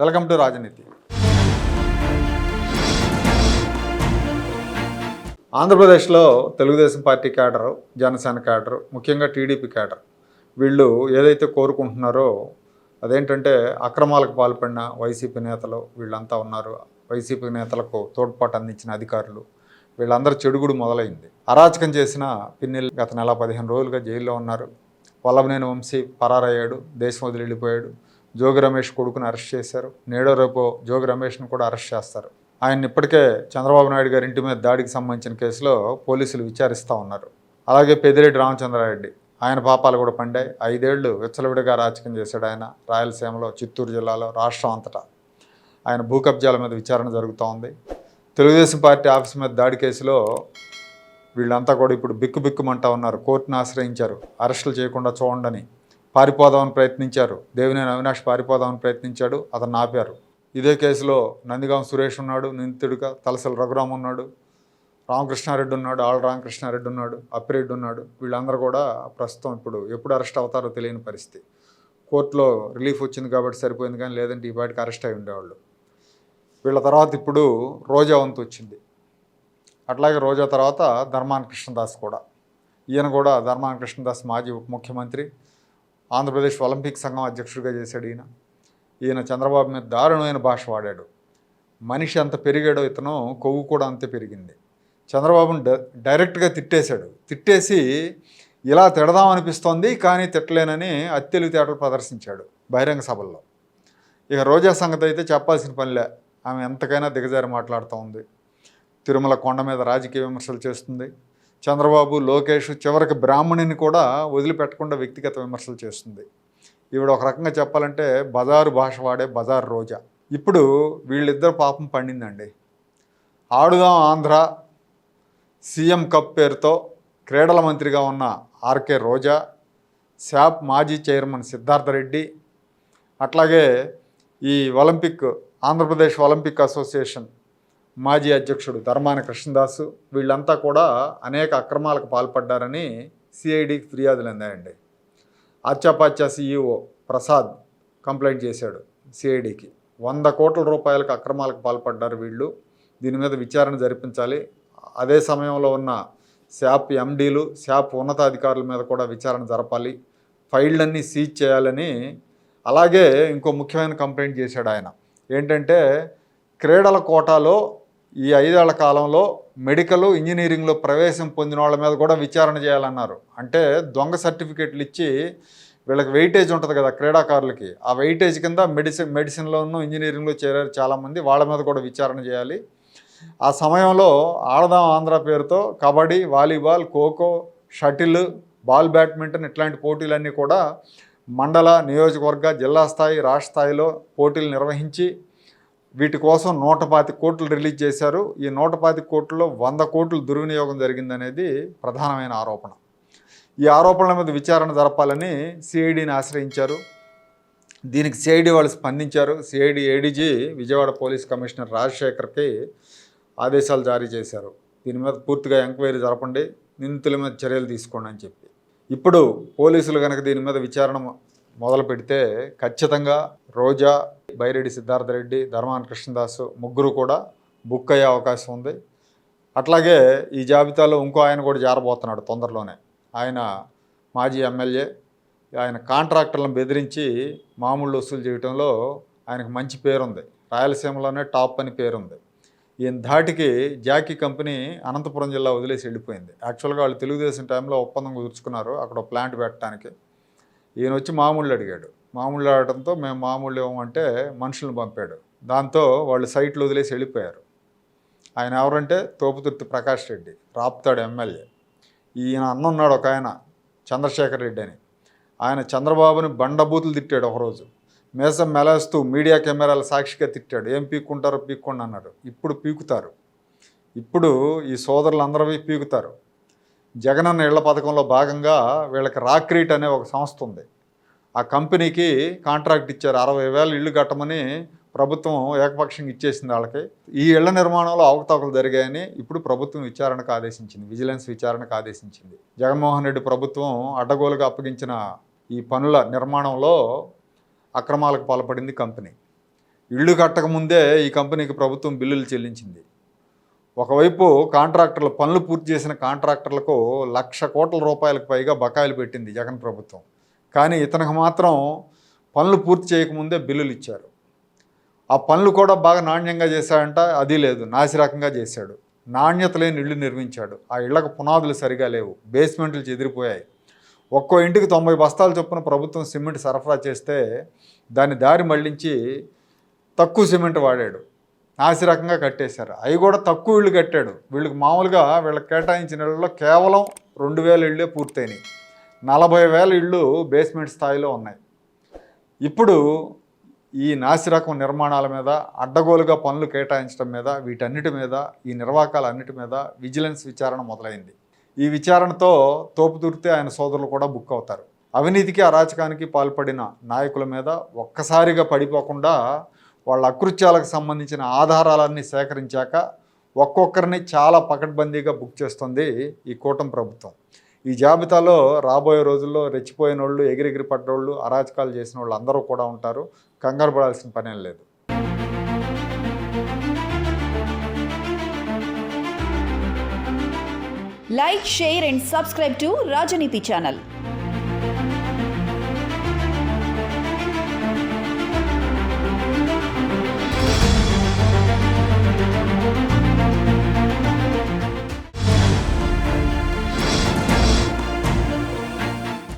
Welcome to Rajaneethi. ఆంధ్రప్రదేశ్లో Telugu Desam party cadre Janasena cadre ముఖ్యంగా TDP cadre వీళ్ళు ఏదైతే కోరుకుంటున్నారో అదేంటంటే అక్రమాలకు పాల్పడిన వైసీపీ నేతలు వీళ్ళంతా ఉన్నారు. వైసీపీ నేతలకు తోడ్పాటు అందించిన అధికారులు వీళ్ళందరూ చెడుగుడు మొదలైంది. అరాచకం చేసిన పిన్నెలు గత నెల పదిహేను రోజులుగా జైల్లో ఉన్నారు. వల్లభనేని వంశీ పరారయ్యాడు దేశం వదిలి వెళ్ళిపోయాడు. జోగి రమేష్ కొడుకుని అరెస్ట్ చేశారు. నేడో రేపు జోగి రమేష్ను కూడా అరెస్ట్ చేస్తారు. ఆయన ఇప్పటికే చంద్రబాబు నాయుడు గారి ఇంటి మీద దాడికి సంబంధించిన కేసులో పోలీసులు విచారిస్తూ ఉన్నారు. అలాగే పెదిరెడ్డి రామచంద్రారెడ్డి ఆయన పాపాలు కూడా పండాయి. ఐదేళ్ళు విచ్చలవిడిగా రాజకీయం చేశాడు ఆయన రాయలసీమలో చిత్తూరు జిల్లాలో రాష్ట్రం అంతటా. ఆయన భూ కబ్జాల మీద విచారణ జరుగుతూ ఉంది. తెలుగుదేశం పార్టీ ఆఫీస్ మీద దాడి కేసులో వీళ్ళంతా కూడా ఇప్పుడు బిక్కు బిక్కుమంటా ఉన్నారు. కోర్టును ఆశ్రయించారు. అరెస్టులు చేయకుండా చూడండి పారిపోదామని ప్రయత్నించారు. దేవినేని అవినాష్ పారిపోదామని ప్రయత్నించాడు. అతను ఆపారు. ఇదే కేసులో నందిగాం సురేష్ ఉన్నాడు. నిందితుడిగా తలసల రఘురామ్ ఉన్నాడు. రామకృష్ణారెడ్డి ఉన్నాడు. ఆళ్ళ రామకృష్ణారెడ్డి ఉన్నాడు. అప్పిరెడ్డి ఉన్నాడు. వీళ్ళందరూ కూడా ప్రస్తుతం ఇప్పుడు ఎప్పుడు అరెస్ట్ అవుతారో తెలియని పరిస్థితి. కోర్టులో రిలీఫ్ వచ్చింది కాబట్టి సరిపోయింది కానీ లేదంటే ఈ బయటకు అరెస్ట్ అయి ఉండేవాళ్ళు. వీళ్ళ తర్వాత ఇప్పుడు రోజా వంతు వచ్చింది. అట్లాగే రోజా తర్వాత ధర్మాన కృష్ణదాస్ కూడా. ఈయన కూడా ధర్మాన కృష్ణదాస్ మాజీ ఉప ముఖ్యమంత్రి. ఆంధ్రప్రదేశ్ ఒలింపిక్ సంఘం అధ్యక్షుడిగా చేశాడు ఈయన. ఈయన చంద్రబాబు మీద దారుణమైన భాష వాడాడు. మనిషి అంత పెరిగాడో ఇతను కొవ్వు కూడా అంతే పెరిగింది. చంద్రబాబును డ డైరెక్ట్గా తిట్టేశాడు. తిట్టేసి ఇలా తిడదామనిపిస్తోంది కానీ తిట్టలేనని అత్తెలితేటలు ప్రదర్శించాడు బహిరంగ సభల్లో. ఇక రోజా సంగతి అయితే చెప్పాల్సిన పనిలే. ఆమె ఎంతకైనా దిగజారి మాట్లాడుతూ ఉంది తిరుమల కొండ మీద రాజకీయ విమర్శలు చేస్తుంది. చంద్రబాబు లోకేష్ చివరికి బ్రాహ్మణిని కూడా వదిలిపెట్టకుండా వ్యక్తిగత విమర్శలు చేస్తుంది. ఈవిడ ఒక రకంగా చెప్పాలంటే బజారు భాష వాడే బజార్ రోజా. ఇప్పుడు వీళ్ళిద్దరు పాపం పండిందండి. ఆడుదాం ఆంధ్ర సీఎం కప్ పేరుతో క్రీడల మంత్రిగా ఉన్న ఆర్కే రోజా శాప్ మాజీ చైర్మన్ సిద్ధార్థ రెడ్డి అట్లాగే ఈ ఒలింపిక్ ఆంధ్రప్రదేశ్ ఒలింపిక్ అసోసియేషన్ మాజీ అధ్యక్షుడు ధర్మాన కృష్ణదాసు వీళ్ళంతా కూడా అనేక అక్రమాలకు పాల్పడ్డారని సిఐడికి ఫిర్యాదులు అందాయండి. ఆచాపాచ్య సీఈఓ ప్రసాద్ కంప్లైంట్ చేశాడు సిఐడికి వంద కోట్ల రూపాయలకు అక్రమాలకు పాల్పడ్డారు వీళ్ళు. దీని మీద విచారణ జరిపించాలి. అదే సమయంలో ఉన్న శాప్ ఎండీలు శాప్ ఉన్నతాధికారుల మీద కూడా విచారణ జరపాలి. ఫైళ్ళన్నీ సీజ్ చేయాలని అలాగే ఇంకో ముఖ్యమైన కంప్లైంట్ చేశాడు ఆయన. ఏంటంటే క్రీడల కోటాలో ఈ ఐదేళ్ళ కాలంలో మెడికల్ ఇంజనీరింగ్లో ప్రవేశం పొందిన వాళ్ళ మీద కూడా విచారణ చేయాలన్నారు. అంటే దొంగ సర్టిఫికేట్లు ఇచ్చి వీళ్ళకి వెయిటేజ్ ఉంటుంది కదా క్రీడాకారులకి. ఆ వెయిటేజ్ కింద మెడిసిన్ మెడిసిన్లోనూ ఇంజనీరింగ్లో చేరారు చాలామంది. వాళ్ళ మీద కూడా విచారణ చేయాలి. ఆ సమయంలో ఆడదాం ఆంధ్ర పేరుతో kabaddi volleyball kho kho shuttle ball badminton ఇట్లాంటి పోటీలన్నీ కూడా మండల నియోజకవర్గ జిల్లా స్థాయి రాష్ట్ర స్థాయిలో పోటీలు నిర్వహించి వీటి కోసం నూట పాతి కోట్లు రిలీజ్ చేశారు. ఈ నూట పాతి కోట్లలో వంద కోట్లు దుర్వినియోగం జరిగిందనేది ప్రధానమైన ఆరోపణ. ఈ ఆరోపణల మీద విచారణ జరపాలని సిఐడిని ఆశ్రయించారు. దీనికి సిఐడి వాళ్ళు స్పందించారు. CID ADG Vijayawada police commissioner రాజశేఖర్కి ఆదేశాలు జారీ చేశారు. దీని మీద పూర్తిగా ఎంక్వైరీ జరపండి. నిందితుల మీద చర్యలు తీసుకోండి అని చెప్పి. ఇప్పుడు పోలీసులు కనుక దీని మీద విచారణ మొదలు పెడితే ఖచ్చితంగా రోజా బైరెడ్డి సిద్ధార్థ రెడ్డి ధర్మాన కృష్ణదాస్ ముగ్గురు కూడా బుక్ అయ్యే అవకాశం ఉంది. అట్లాగే ఈ జాబితాలో ఇంకో ఆయన కూడా జారబోతున్నాడు తొందరలోనే. ఆయన మాజీ ఎమ్మెల్యే. ఆయన కాంట్రాక్టర్లను బెదిరించి మామూలు వసూలు చేయడంలో ఆయనకు మంచి పేరుంది. రాయలసీమలోనే టాప్ అని పేరుంది. ఈయన ధాటికి జాకీ కంపెనీ అనంతపురం జిల్లా వదిలేసి వెళ్ళిపోయింది. యాక్చువల్గా వాళ్ళు తెలుగుదేశం టైంలో ఒప్పందం కుదుర్చుకున్నారు. అక్కడ ఒక ప్లాంట్ పెట్టడానికి. ఈయన వచ్చి మామూళ్ళు అడిగాడు. మామూళ్ళు అడగడంతో మేము మామూళ్ళు ఇవ్వమంటే మనుషులను పంపాడు. దాంతో వాళ్ళు సైట్లు వదిలేసి వెళ్ళిపోయారు. ఆయన ఎవరంటే తోపుతుర్తి ప్రకాష్ రెడ్డి రాప్తాడు ఎమ్మెల్యే. ఈయన అన్నున్నాడు ఒక ఆయన చంద్రశేఖర్ రెడ్డి అని. ఆయన చంద్రబాబుని బండబూతులు తిట్టాడు ఒకరోజు. మేసం మెలేస్తూ మీడియా కెమెరాల సాక్షిగా తిట్టాడు. ఏం పీక్కుంటారో పీక్కోండి అన్నాడు. ఇప్పుడు పీకుతారు. ఇప్పుడు ఈ సోదరులు అందరూ పీకుతారు. జగనన్న ఇళ్ళ పథకంలో భాగంగా వీళ్ళకి రాక్రీట్ అనే ఒక సంస్థ ఉంది. ఆ కంపెనీకి కాంట్రాక్ట్ ఇచ్చారు. అరవై వేలు ఇల్లు కట్టమని ప్రభుత్వం ఏకపక్షంగా ఇచ్చేసింది వాళ్ళకి. ఈ ఇళ్ళ నిర్మాణంలో అవకతవకలు జరిగాయని ఇప్పుడు ప్రభుత్వం విచారణకు ఆదేశించింది. విజిలెన్స్ విచారణకు ఆదేశించింది. జగన్మోహన్ రెడ్డి ప్రభుత్వం అడ్డగోలుగా అప్పగించిన ఈ పనుల నిర్మాణంలో అక్రమాలకు పాల్పడింది కంపెనీ. ఇళ్ళు కట్టకముందే ఈ కంపెనీకి ప్రభుత్వం బిల్లులు చెల్లించింది. ఒకవైపు కాంట్రాక్టర్లు పనులు పూర్తి చేసిన కాంట్రాక్టర్లకు లక్ష కోట్ల రూపాయలకు పైగా బకాయిలు పెట్టింది జగన్ ప్రభుత్వం. కానీ ఇతనికి మాత్రం పనులు పూర్తి చేయకముందే బిల్లులు ఇచ్చారు. ఆ పనులు కూడా బాగా నాణ్యంగా చేశాడంట అది లేదు నాసిరకంగా చేశాడు. నాణ్యత లేని ఇళ్ళు నిర్మించాడు. ఆ ఇళ్ళకు పునాదులు సరిగా లేవు బేస్మెంట్లు చెదిరిపోయాయి. ఒక్కో ఇంటికి తొంభై బస్తాలు చొప్పున ప్రభుత్వం సిమెంట్ సరఫరా చేస్తే దాన్ని దారి మళ్ళించి తక్కువ సిమెంట్ వాడాడు. నాసిరకంగా కట్టేశారు. అవి కూడా తక్కువ ఇళ్ళు కట్టాడు. వీళ్ళకి మామూలుగా వీళ్ళకి కేటాయించిన ఇళ్ళలో కేవలం రెండు వేల ఇళ్ళే పూర్తయినాయి. నలభై వేల ఇళ్ళు బేస్మెంట్ స్థాయిలో ఉన్నాయి. ఇప్పుడు ఈ నాసిరకం నిర్మాణాల మీద అడ్డగోలుగా పనులు కేటాయించడం మీద వీటన్నిటి మీద ఈ నిర్వాకాలన్నిటి మీద విజిలెన్స్ విచారణ మొదలైంది. ఈ విచారణతో తోపుతుర్తే ఆయన సోదరులు కూడా బుక్ అవుతారు. అవినీతికి అరాచకానికి పాల్పడిన నాయకుల మీద ఒక్కసారిగా పడిపోకుండా వాళ్ళ అకృత్యాలకు సంబంధించిన ఆధారాలన్నీ సేకరించాక ఒక్కొక్కరిని చాలా పకడ్బందీగా బుక్ చేస్తుంది ఈ కూటమి ప్రభుత్వం. ఈ జాబితాలో రాబోయే రోజుల్లో రెచ్చిపోయిన వాళ్ళు ఎగిరెగిరి పడ్డోళ్ళు అరాచకాలు చేసిన వాళ్ళు అందరూ కూడా ఉంటారు. కంగారు పడాల్సిన పనేం లేదు. Like share and subscribe to Rajaneethi channel